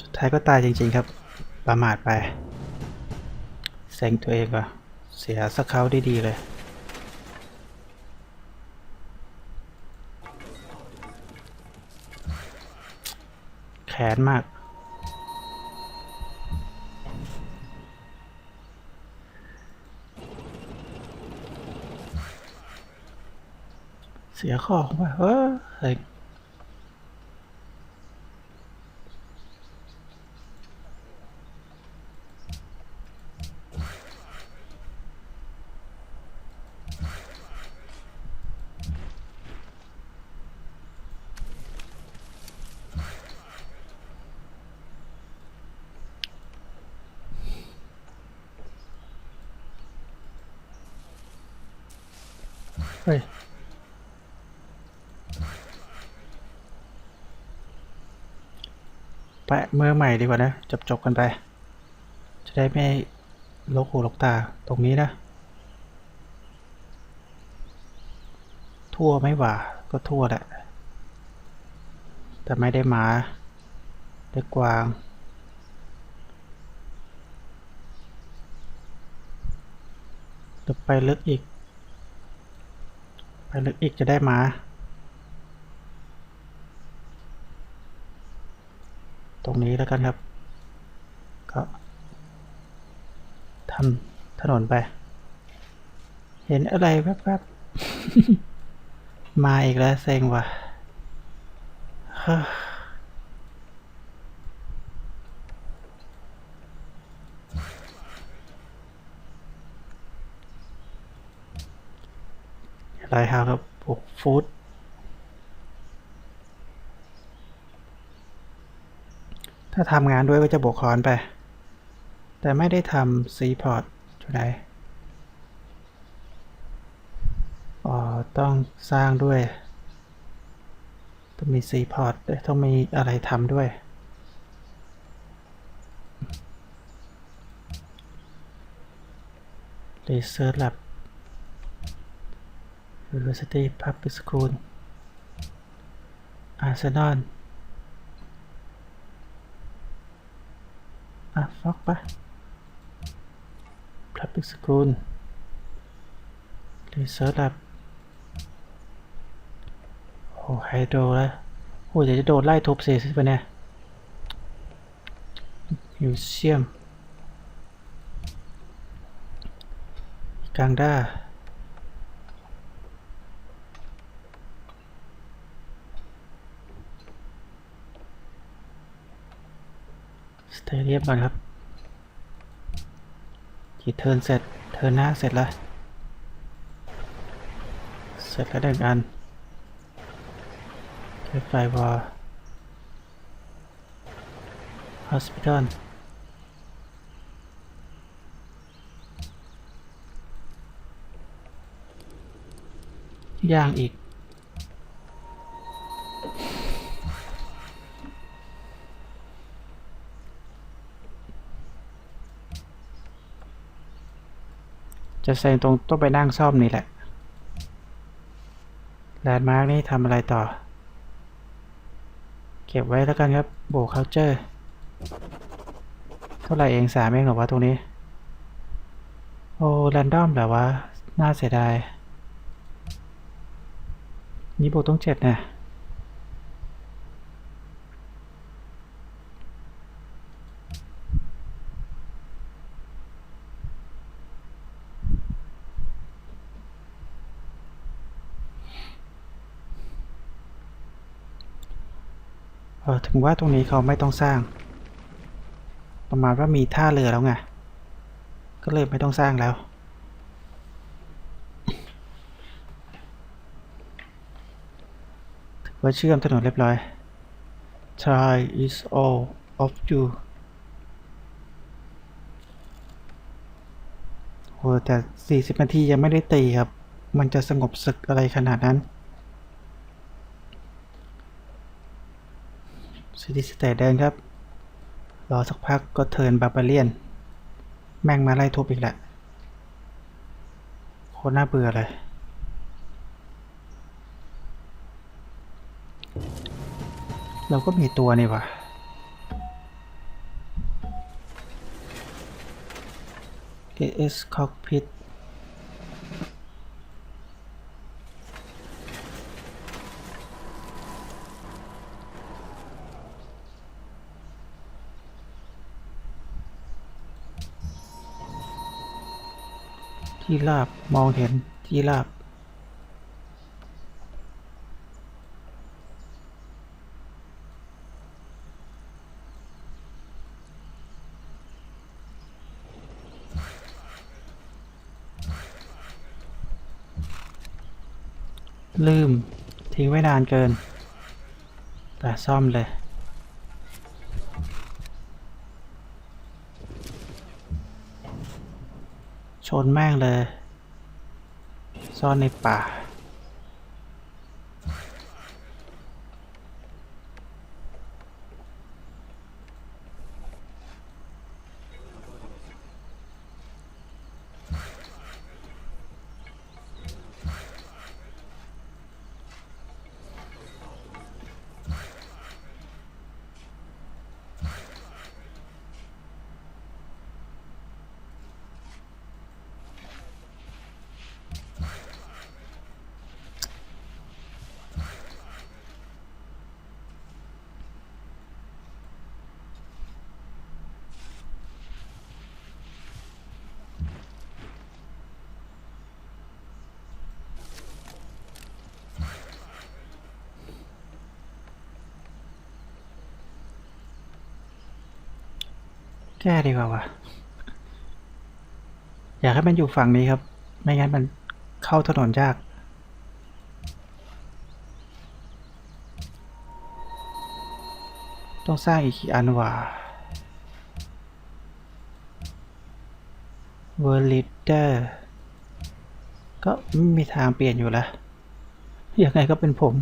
สุดท้ายก็ตายจริงๆครับ ประมาทไปเซ็งตัวเองว่ะเสียสักเขาดีๆเลยแขนมากเสียของว่ะเออเฮ้ย เฮ้ยแปะมือใหม่ดีกว่านะ จบจบกันไป จะได้ไม่ลกหูลกตาตรงนี้นะ ทั่วไม่หว่าก็ทั่วแหละ แต่ไม่ได้หมาได้กวางเดี๋ยวไปลึกอีก ไปลึกอีกจะได้มา ตรงนี้แล้วกันครับ ก็ทำถนนไป เห็นอะไรแวบๆ มาอีกแล้วเซ็งว่ะเฮ้ออะไรครับปลูกฟู้ดถ้าทำงานด้วยก็จะบวกคอนไป แต่ไม่ได้ทำซีพอร์ตอยู่ไหนอ๋อต้องสร้างด้วย ต้องมีซีพอร์ตต้องมีอะไรทำด้วย Research Lab University Public School Arsenal อะฟอกปะ Public School Research Lab โอ้ไฮโดรแล้วโอ้เดี๋ยวจะโดนไล่ทุบเสียสิปะเนี่ยมิวเซียมกังด้า ตเดียมก่อนครับกี่เทินเสร็จ เทินหน้าเสร็จแล้ว เสร็จแล้วหนึ่งอันเก็บไฟวอลฮอสพิทอลย่างอีก จะแซงตรงต้องไปนั่งซ่อมนี่แหละแลนด์มาร์กนี่ทำอะไรต่อ เก็บไว้แล้วกันครับ โบเคาเจอร์ เท่าไหร่เองสามเองหรอวะตรงนี้ โอ้แรนดอมเหรอวะ น่าเสียดาย นี่โบต้องเจ็ดนะเออถึงว่าตรงนี้เขาไม่ต้องสร้าง ประมาณว่ามีท่าเรือแล้วไง ก็เลยไม่ต้องสร้างแล้วว่าเชื่อมถนนเรียบร้อย Try is all of you โหแต่ 40 นาทียังไม่ได้ตีครับ มันจะสงบศึกอะไรขนาดนั้น สติสเตเดินครับ รอสักพักก็เทินบาบาเลียน แม่งมาไล่ทุบอีกแหละโคตรน่าเบื่อเลย เราก็มีตัวนี่วะเอสคอกพิท ราบมองเห็นที่ราบ ลืม ทิ้งไว้นานเกิน แต่ซ่อมเลย ชนแม่งเลย ซ่อนในป่า แก้ดีกว่าวะอยากให้มันอยู่ฝั่งนี้ครับ ไม่งั้นมันเข้าถนนยาก ต้องสร้างอีกกี่อันวะเวอร์ลิเดอร์ก็ไม่มีทางเปลี่ยนอยู่แล้วยังไงก็เป็นผม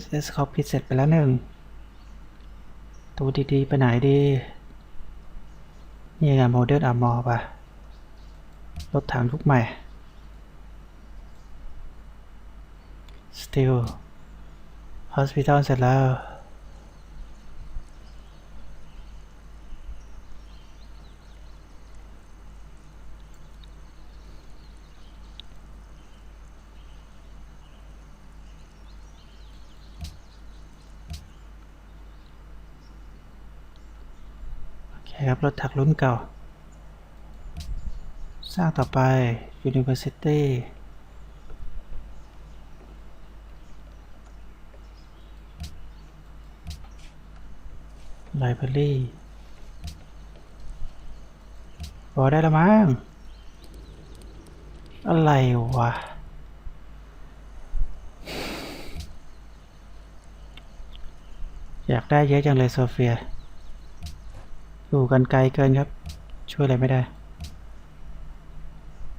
SS Cockpit เสร็จไปแล้วหนึ่งตัวดี ๆ ไปไหนดี như là model armor và đốt thẳng lúc mày steel hospital seller สร็จแล้วโอเคครับ รถถักรุ่นเก่า สร้างต่อไป University Library พอได้แล้วมั้ง อะไรวะ อยากได้เยอะจังเลยโซเฟีย อยู่กันไกลเกินครับ ช่วยอะไรไม่ได้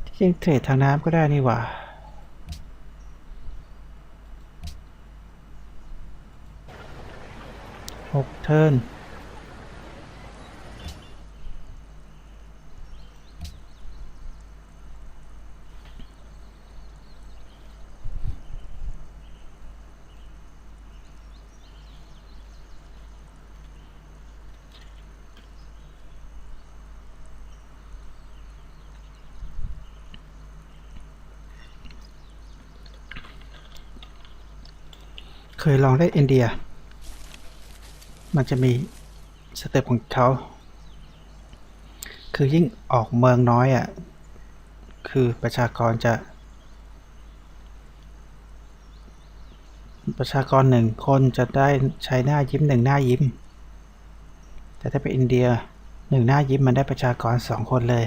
ที่จริงเทรดทางน้ำก็ได้นี่หว่าหกเทิร์น ยลองเล่นอินเดีย มันจะมีสเต็ปของเขา คือยิ่งออกเมืองน้อยอะ คือประชากรจะ ประชากรหนึ่งคนจะได้ใช้หน้ายิ้มหนึ่งหน้ายิ้ม แต่ถ้าเป็นอินเดียหนึ่งหน้ายิ้มมันได้ประชากรสองคนเลย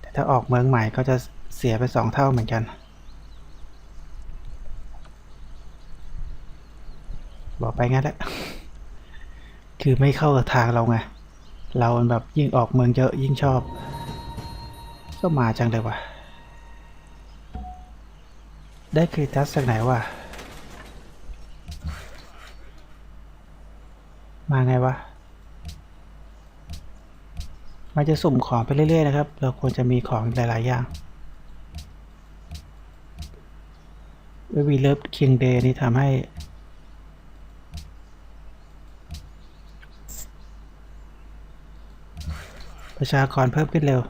แต่ถ้าออกเมืองใหม่ก็จะเสียไปสองเท่าเหมือนกัน บอกไปงั้นแหละคือไม่เข้ากับทางเราไง เราแบบยิ่งออกเมืองเยอะยิ่งชอบ ก็มาจังเลยวะได้คริตัสจากไหนวะ มาไงวะ มันจะสุ่มของไปเรื่อย ๆ นะครับ เราควรจะมีของหลาย ๆ อย่างเววีเลิฟเคิงเดย์นี่ทำให้ ประชากรเพิ่มขึ้นเร็ว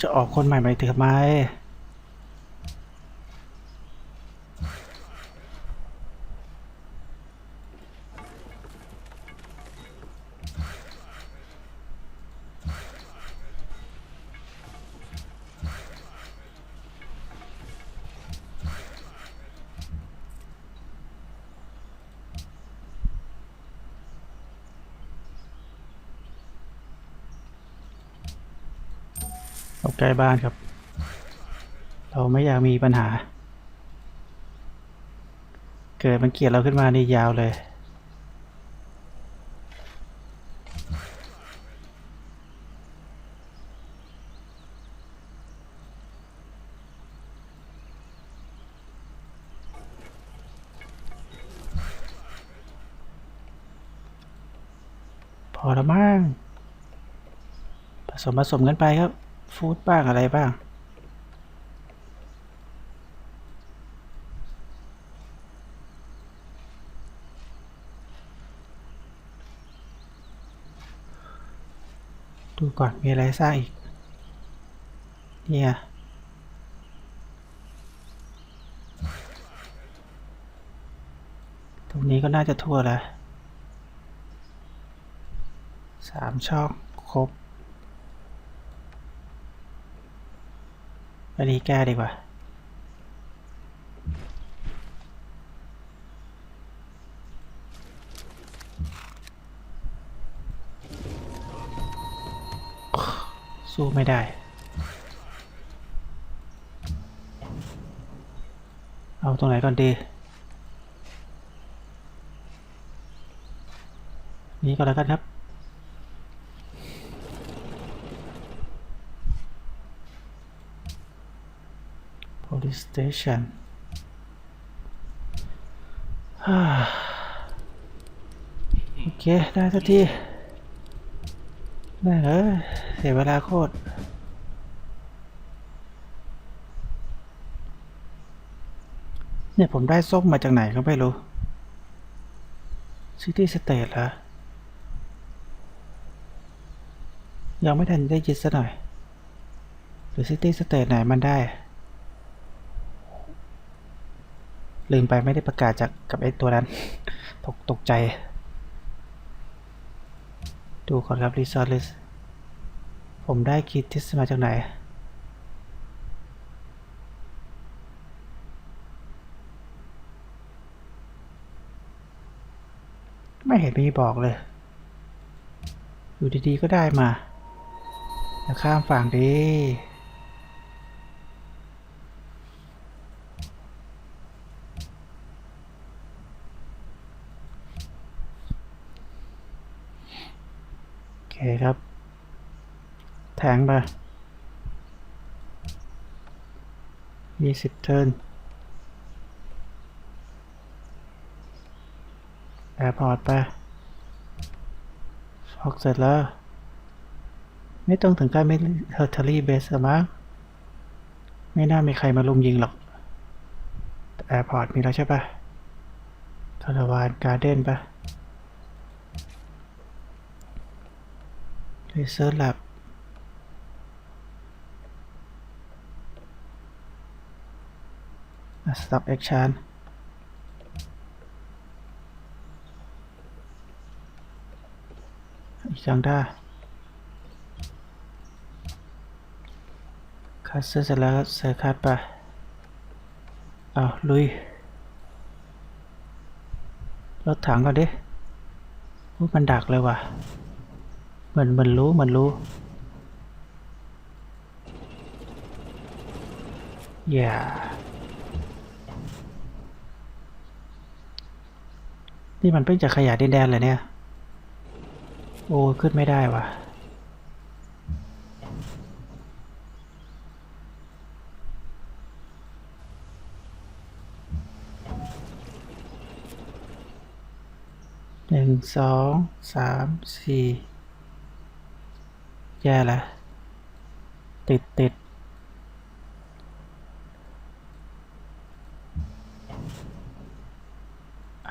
จะออกคนใหม่ไปเถอไหม เอาใกล้บ้านครับ เราไม่อยากมีปัญหา เกิดมันเกลียดเราขึ้นมานี่ยาวเลยพอล้วมั้งผสมผสมกันไปครับ ฟู้ดบ้างอะไรบ้าง ดูก่อน มีอะไรสร้างอีก เนี่ยตรงนี้ก็น่าจะทั่วแล้วสามช่องครบ อันนี้แก้ดีกว่า สู้ไม่ได้ เอาตรงไหนก่อนดี นี้ก็แล้วกันครับ police station ฮ่าโอเค ได้สักทีแม่งเอ้ยเสียเวลาโคตรเนี่ยผมได้ส้มมาจากไหนก็ไม่รู้ City State เหรอ ยังไม่ทันได้ยินซะหน่อย หรือ City State ไหนมันได้ ลืมไปไม่ได้ประกาศจากกับไอ้ตัวนั้น ตกตกใจ ดูก่อนครับ Resort List ผมได้คิดทิสมาจากไหน ไม่เห็นมีบอกเลย อยู่ดีๆก็ได้มา จะข้ามฝั่งดี คครับ แทงไปยี่สิบเทิร์นแอร์พอร์ตไปฟอกเสร็จแล้ว ไม่ต้องถึงการไม่เฮอร์ทรี่เบสมั้งไม่น่ามีใครมาลุมยิงหรอกแอร์พอร์ตมีแล้วใช่ปะคาราวานการ์เด้นปะ Research Lab อะ Stop Action อีกอย่างได้คัสเซอร์เสร็จแล้วเซอร์คัดไปเอาลุย รถถังก่อนดิมันดักเลยว่ะ เหมือนเหมือนรู้เหมือนรู้ อย่า นี่มันเพิ่งจะขยายดินแดนเลยเนี่ย โอ้ขึ้นไม่ได้ว่ะหนึ่งสองสามสี่ แย่แล้วติดติด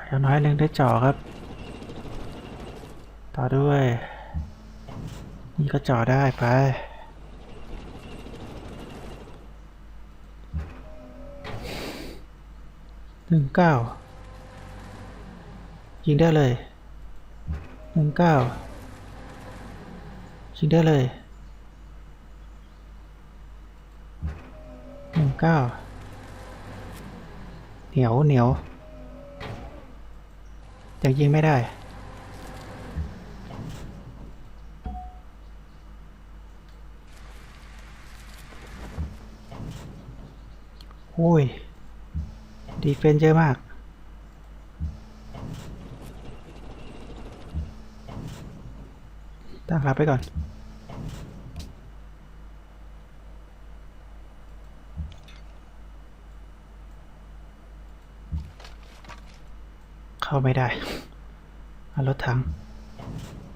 อย่างน้อยเล็งได้จ่อครับ ต่อด้วย นี่ก็จ่อได้ไปหนึ่งเก้ายิงได้เลยหนึ่งเก้า ยิงได้เลยหนึ่งเก้าเหนียวเหนียวยังยิงไม่ได้ โอ้ย ดีเฟนเยอะมากตั้งรับไปก่อน เข้าไม่ได้เอารถถัง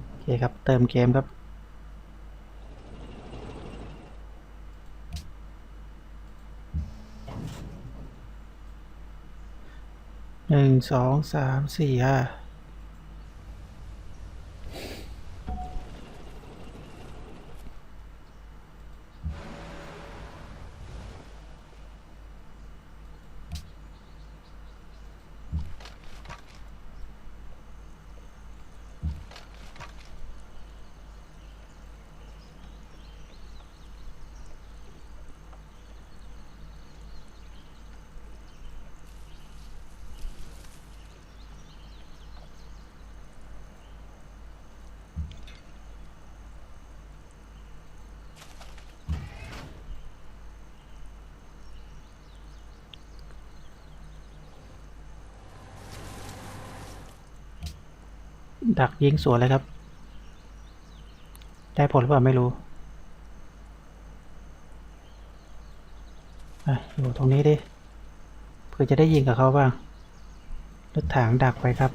โอเคครับ เติมเกมครับ หนึ่งสองสามสี่ห้า ดักยิงสวนเลยครับ ได้ผลหรือเปล่าไม่รู้ออยู่ตรงนี้ดิเพื่อจะได้ยิงกับเขาบ้างรถถังดักไปครับ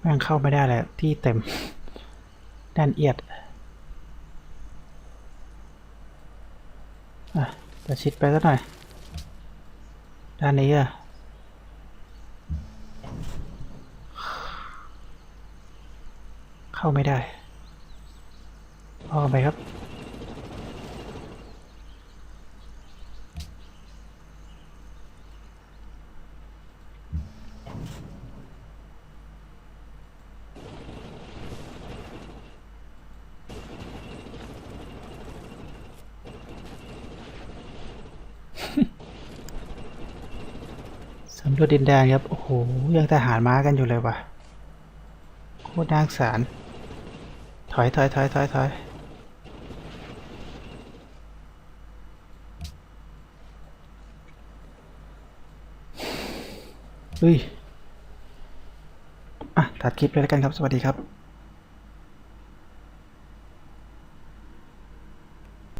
แม่งเข้าไม่ได้แหละที่เต็มแน่นเอียดอะจะชิดไปสักหน่อยด้านนี้อะ เข้าไม่ได้ออกไปครับ สำรวจดินแดนครับ โอ้โห ยังทหารม้ากันอยู่เลยว่ะ โคตรน่าสงสาร ถอยถอยถอยถอยถอยเฮ้ยอะตัดคลิปเลยแล้วกันครับ สวัสดีครับ